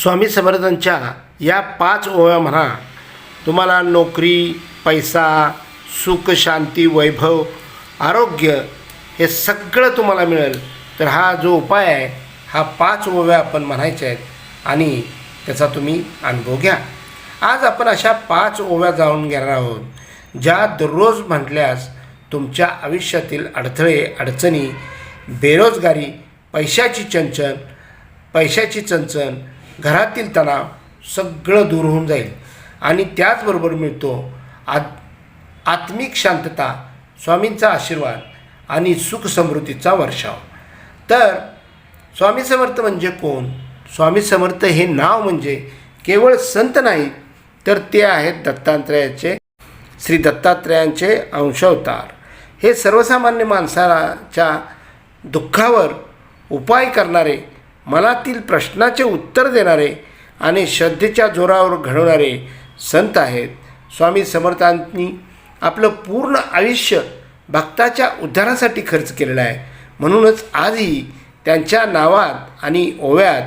स्वामी समर्थांच्या या पाच ओव्या म्हणा तुम्हाला नोकरी पैसा सुख शांती वैभव आरोग्य हे सगळं तुम्हाला मिळेल. तर हा जो उपाय आहे हा पाच ओव्या आपण म्हणायच्या आहेत आणि त्याचा तुम्ही अनुभव घ्या. आज आपण अशा पाच ओव्या जाणून घेणार आहोत ज्या दररोज म्हटल्यास तुमच्या आयुष्यातील अडथळे अडचणी बेरोजगारी पैशाची चंचन पैशाची चंचन घरातील तणाव सगळं दूर होऊन जाईल. आणि त्याचबरोबर मिळतो आत आत्मिक शांतता स्वामींचा आशीर्वाद आणि सुख समृद्धीचा वर्षाव. तर स्वामी समर्थ म्हणजे कोण? स्वामी समर्थ हे नाव म्हणजे केवळ संत नाही तर ते आहेत दत्तात्रयाचे श्री दत्तात्रयांचे अंशावतार. हे सर्वसामान्य माणसाच्या दुःखावर उपाय करणारे मनातील प्रश्नाचे उत्तर देणारे आणि श्रद्धेच्या जोरावर घडवणारे संत आहेत. स्वामी समर्थांनी आपलं पूर्ण आयुष्य भक्ताच्या उद्धारासाठी खर्च केलेलं आहे. म्हणूनच आजही त्यांच्या नावात आणि ओव्यात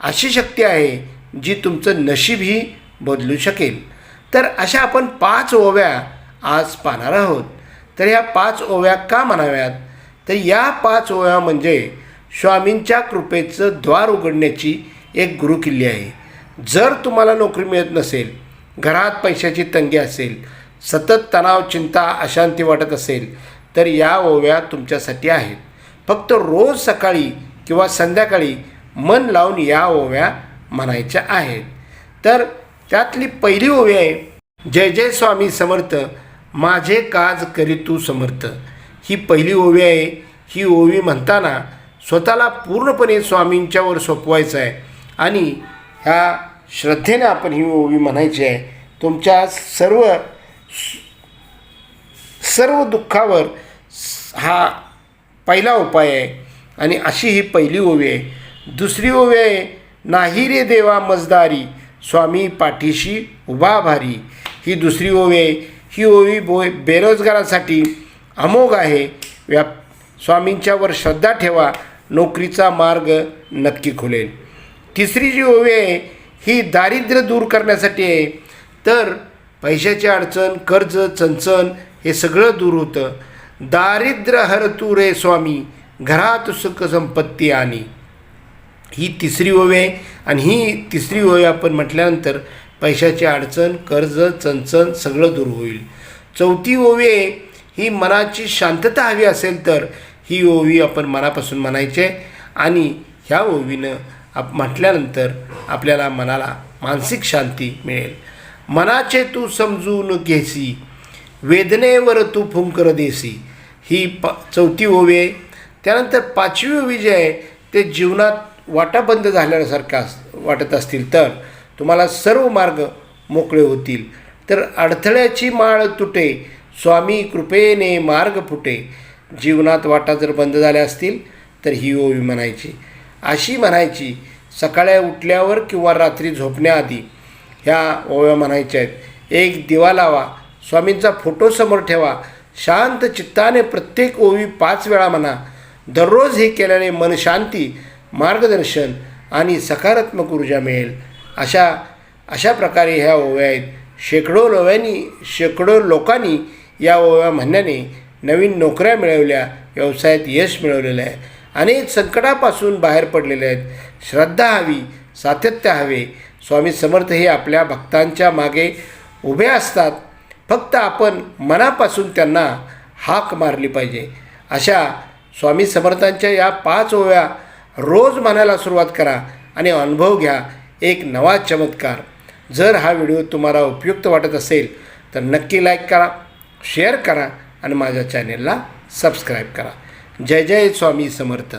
अशी शक्ती आहे जी तुमचं नशीबही बदलू शकेल. तर अशा आपण पाच ओव्या आज पाहणार आहोत. तर ह्या पाच ओव्या का म्हणाव्यात? तर या पाच ओव्या म्हणजे स्वामींच्या कृपेचं द्वार उघडण्याची एक गुरुकिल्ली आहे. जर तुम्हाला नोकरी मिळत नसेल घरात पैशाची तंगी असेल सतत तणाव चिंता अशांती वाटत असेल तर या ओव्या तुमच्यासाठी आहेत. फक्त रोज सकाळी किंवा संध्याकाळी मन लावून या ओव्या म्हणायच्या आहेत. तर त्यातली पहिली ओवी आहे जय जय स्वामी समर्थ माझे काज करी तू समर्थ. ही पहिली ओवी आहे. ही ओवी म्हणताना स्वतःला पूर्णपणे स्वामींच्यावर सोपवायचं आहे. आणि ह्या श्रद्धेने आपण ही ओवी म्हणायची आहे तुमच्या सर्व सर्व दुःखावर हा पहिला उपाय आहे. आणि अशी ही पहिली ओवी आहे. दुसरी ओवी आहे नाही रे देवा मजदारी स्वामी पाठीशी उभा भारी. ही दुसरी ओवी आहे. ही ओवी बो बेरोजगारासाठी अमोघ आहे. व्या स्वामींच्यावर श्रद्धा ठेवा. नोकरीचा मार्ग नक्की खुलेल. तिसरी जी ओवी आहे ही दारिद्र्य दूर करण्यासाठी आहे. तर पैशाची अडचण कर्ज चणचण हे सगळं दूर होतं. दारिद्र्य हर तू रे स्वामी घरात सुख संपत्ती आणि ही तिसरी ओवी आहे आणि ही तिसरी ओवी आपण म्हटल्यानंतर पैशाची अडचण कर्ज चंचण सगळं दूर होईल. चौथी ओवी आहे ही मनाची शांतता हवी असेल तर ही ओवी आपण मनापासून म्हणायची आहे. आणि ह्या ओवीनं आप म्हटल्यानंतर आपल्याला मनाला मानसिक शांती मिळेल. मनाचे तू समजून घेसी वेदनेवर तू फुंकर देसी. ही प चौथी ओवी आहे. त्यानंतर पाचवी ओवी जी आहे ते जीवनात वाटा बंद झाल्यासारखं अस वाटत असतील तर तुम्हाला सर्व मार्ग मोकळे होतील. तर अडथळ्याची माळ तुटे स्वामी कृपेने मार्ग फुटे. जीवनात वाटा जर बंद झाल्या असतील तर ही ओवी म्हणायची. अशी म्हणायची सकाळी उठल्यावर किंवा रात्री झोपण्याआधी ह्या ओव्या म्हणायच्या आहेत. एक दिवा लावा स्वामींचा फोटो समोर ठेवा शांत चित्ताने प्रत्येक ओवी पाच वेळा म्हणा. दररोज हे केल्याने मन शांती मार्गदर्शन आणि सकारात्मक ऊर्जा मिळेल. अशा अशा प्रकारे ह्या ओव्या आहेत. शेकडो ओव्यांनी शेकडो लोकांनी या ओव्या म्हणण्याने नवीन नोकऱ्या मिळवल्या व्यवसायात यश मिळवलेलं आहे. अनेक संकटापासून बाहेर पडलेले आहेत. श्रद्धा हवी सातत्य हवे. स्वामी समर्थ हे आपल्या भक्तांच्या मागे उभे असतात. फक्त आपण मनापासून त्यांना हाक मारली पाहिजे. अशा स्वामी समर्थांच्या या पाच ओव्या रोज म्हणायला सुरुवात करा आणि अनुभव घ्या. एक नवा चमत्कार. जर हा व्हिडिओ तुम्हाला उपयुक्त वाटत असेल तर नक्की लाईक करा शेअर करा आणि माझ्या चॅनेलला सबस्क्राईब करा. जय जय स्वामी समर्थ.